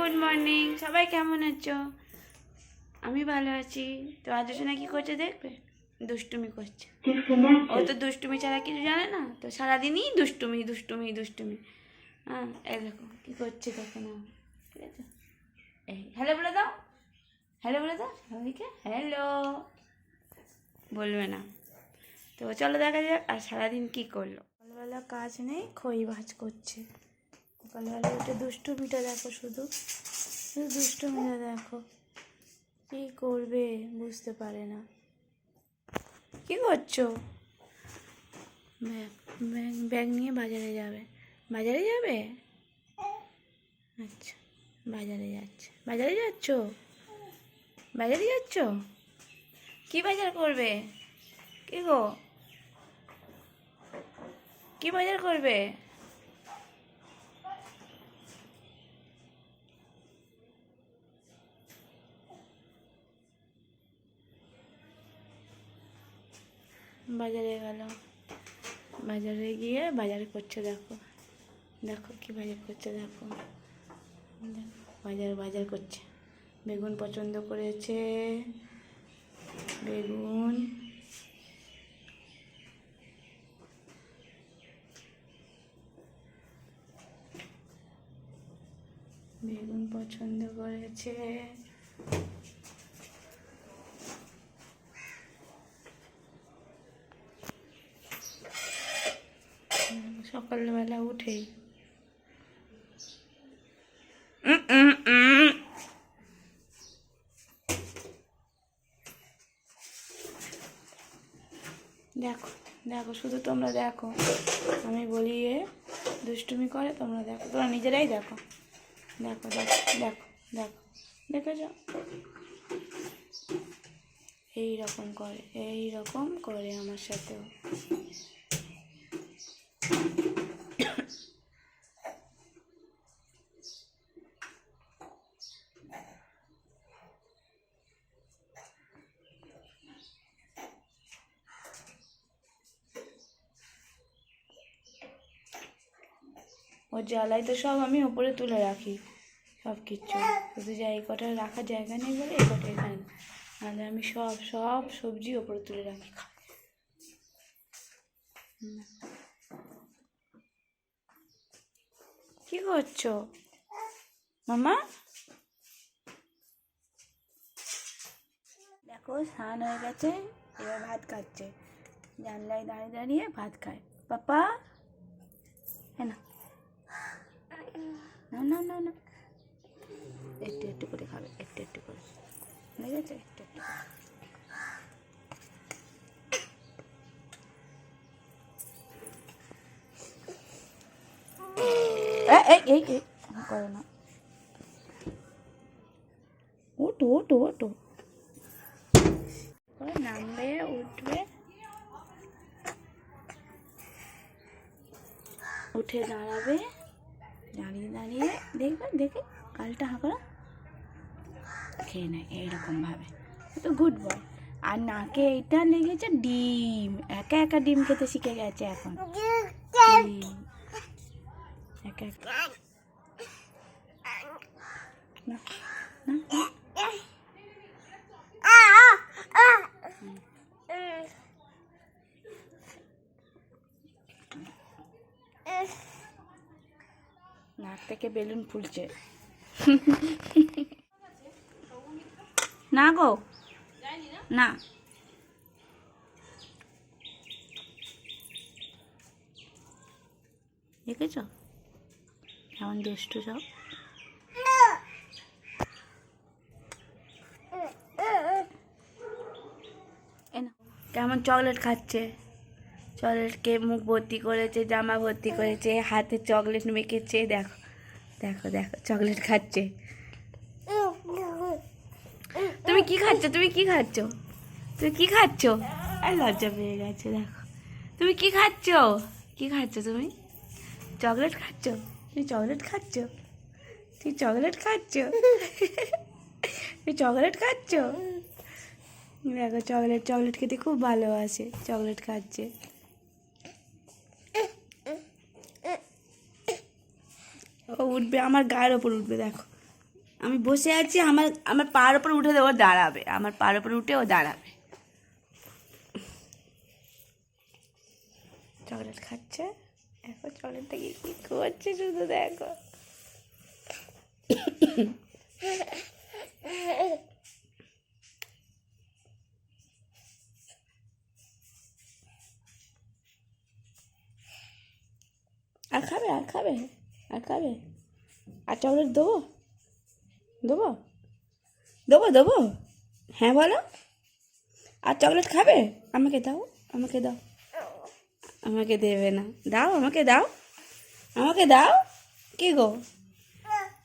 Good morning. সবাই কেমন আছো? আমি ভালো আছি। তো আদর্শনা কি করছে দেখবে? দুষ্টুমি করছে। ও তো দুষ্টুমি ছাড়া কিছু জানে না? তো সারাদিনই দুষ্টুমি দুষ্টুমি দুষ্টুমি। হ্যাঁ এরকম কী করছে দেখো না ঠিক আছে? এই হ্যালো বলে দাও। হ্যালো বলে দাও, সবাইকে। হ্যালো বলবে না। তো চলো দেখা যাক, আর সারাদিন কী করল? সকালবেলা কাজ নেই, খই ভাজ করছে। সকালবেলা উঠে দুষ্টুমিটা দেখো শুধু। শুধু দুষ্টুমিটা দেখো। কী করবে বুঝতে পারে না। কি করছ? ব্যাগ ব্যাগ ব্যাগ নিয়ে বাজারে যাবে। বাজারে যাবে? আচ্ছা বাজারে যাচ্ছে। বাজারে যাচ্ছ? বাজারে যাচ্ছ? কি বাজার করবে? কি গো? কি বাজার করবে? বাজারে গেল। বাজারে গিয়ে বাজার করছে, দেখো। দেখো কি বাজার করছে, দেখো। বাজার বাজার করছে। বেগুন পছন্দ করেছে। বেগুন। বেগুন পছন্দ করেছে। সকালবেলা উঠেই। দেখো দেখো, শুধু তোমরা দেখো। আমি বলি এ, দুষ্টুমি করে, তোমরা দেখো। তোমরা নিজেরাই দেখো। দেখো দেখো দেখো দেখো। দেখেছ এই রকম করে এই রকম করে আমার সাথেও। ওর জ্বালাই তো সব আমি উপরে তুলে রাখি। সব কিছু। শুধু যে এই কটা রাখার জায়গা নেই বলে এই কটা এখানে নাহলে আমি সব সব সবজি ওপরে তুলে রাখি। কি করছ? মামা? দেখো, স্নান হয়ে গেছে, এবার ভাত খাচ্ছে। জানলায় দাঁড়িয়ে দাঁড়িয়ে ভাত খায়। পাপা? হ্যাঁ না। না না না। একটু একটু করে খাবে, একটু একটু করে। ঠিক আছে একটু একটু ওটো নামবে, উঠবে। উঠে দাঁড়াবে। দাঁড়িয়ে দাঁড়িয়ে, দেখবে, দেখে কালটা হাঁকড়া খেয়ে নেয় এইরকমভাবে তো গুড বয় আর নাকে এইটা লেগেছে ডিম। একা একা ডিম খেতে শিখে গেছে এখন। একা একা না, না, না। নাক থেকে বেলুন ফুলছে। না গো। না। দেখেছ? কেমন দুষ্টু সব। কেমন চকলেট খাচ্ছে। চকলেটকে মুখ ভর্তি করেছে, জামা ভর্তি করেছে, হাতে চকলেট মেখেছে, দেখো দেখো দেখো, চকলেট খাচ্ছে। তুমি কি খাচ্ছ? তুমি কি খাচ্ছ? তুমি কি খাচ্ছ? আর লজ্জা পেয়ে গেছে, দেখো। তুমি কি খাচ্ছ? কি খাচ্ছ তুমি? চকলেট খাচ্ছ? তুমি চকলেট খাচ্ছ? তুমি চকলেট খাচ্ছ? তুমি চকলেট খাচ্ছ? দেখো, চকলেট চকলেট খেতে খুব ভালোবাসে, চকলেট খাচ্ছে। উঠবে, আমার গায়ের ওপর উঠবে, দেখো। আমি বসে আছি, আমার আমার পার ওপর উঠে ও দাঁড়াবে, আমার পার উপর উঠে ও দাঁড়াবে। চকলেট খাচ্ছে, দেখো চকলেটটা কি কি করছে শুধু দেখো। আর খাবে আর খাবে আর খাবে। আর চকলেট দেবো? দেবো? দেবো দেবো? হ্যাঁ বলো। আর চকলেট খাবে? আমাকে দাও আমাকে দাও। আমাকে দেবে না। দাও, আমাকে দাও। আমাকে দাও। কি গো?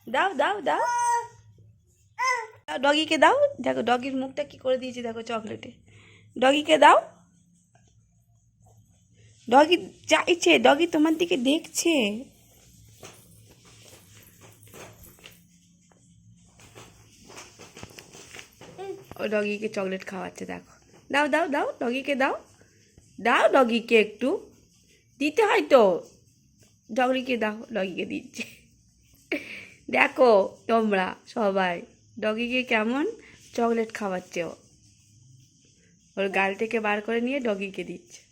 দাও দাও দাও। ডগিকে দাও। দেখো, ডগির মুখটা কি করে দিয়েছি, দেখো চকলেটে। ডগিকে দাও। ডগি চাইছে ডগি তোমার দিকে দেখছে। ডগিকে চকলেট খাওয়াচ্ছে, দেখো। দাও দাও দাও, ডগিকে দাও। দাও ডগিকে একটু। দিতে হয় তো। ডগিকে দাও, ডগিকে দিচ্ছে। দেখো তোমরা সবাই, ডগিকে কেমন চকলেট খাওয়াচ্ছে ও। ওর গাল থেকে বার করে নিয়ে ডগিকে দিচ্ছে।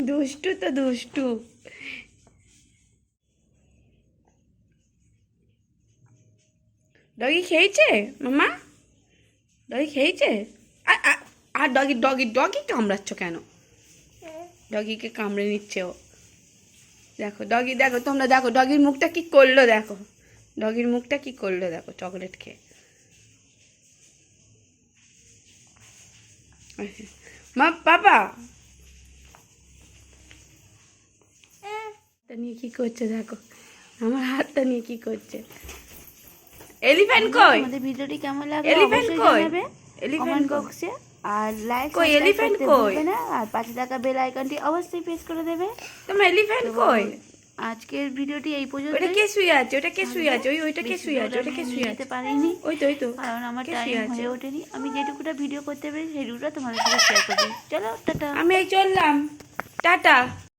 দুষ্টু তো দুষ্টু। ডগি খেয়েছে, মামা? ডগি খেয়েছে? আর ডগি ডগি ডগি কামড়াচ্ছ কেন? ডগিকে কামড়ে নিচ্ছে ও। দেখো ডগি দেখো, তোমরা দেখো ডগির মুখটা কি করল, দেখো। ডগির মুখটা কি করল, দেখো চকলেট খেয়ে। মা, পাপা! নিয়ে কি করছে, দেখো। আমার হাতটা নিয়ে কি করছে? এলিফ্যান্ট কই? আমাদের ভিডিওটি কেমন লাগল এলিফ্যান্ট কই? এলিফ্যান্ট বক্সে। আর লাইক কই, elephant কই? না। আর পাশে থাকা বেল আইকনটি অবশ্যই প্রেস করে দেবে। তোমার এলিফ্যান্ট কই? আজকের ভিডিওটি এই পর্যন্ত ওটা কে শুয়ে আছে? ওটা কে শুয়ে আছে? ওই ওইটা কে শুয়ে আছে? ওটা কে শুয়ে আছে? পারিনি। ওই তো ওই তো। কারণ আমার টাইম হয়ে ওঠেনি। আমি যেটুকুটা ভিডিও করতে পারি সেটুকুটা তোমাদের সাথে শেয়ার করছি চলো টাটা। আমি চললাম। টাটা।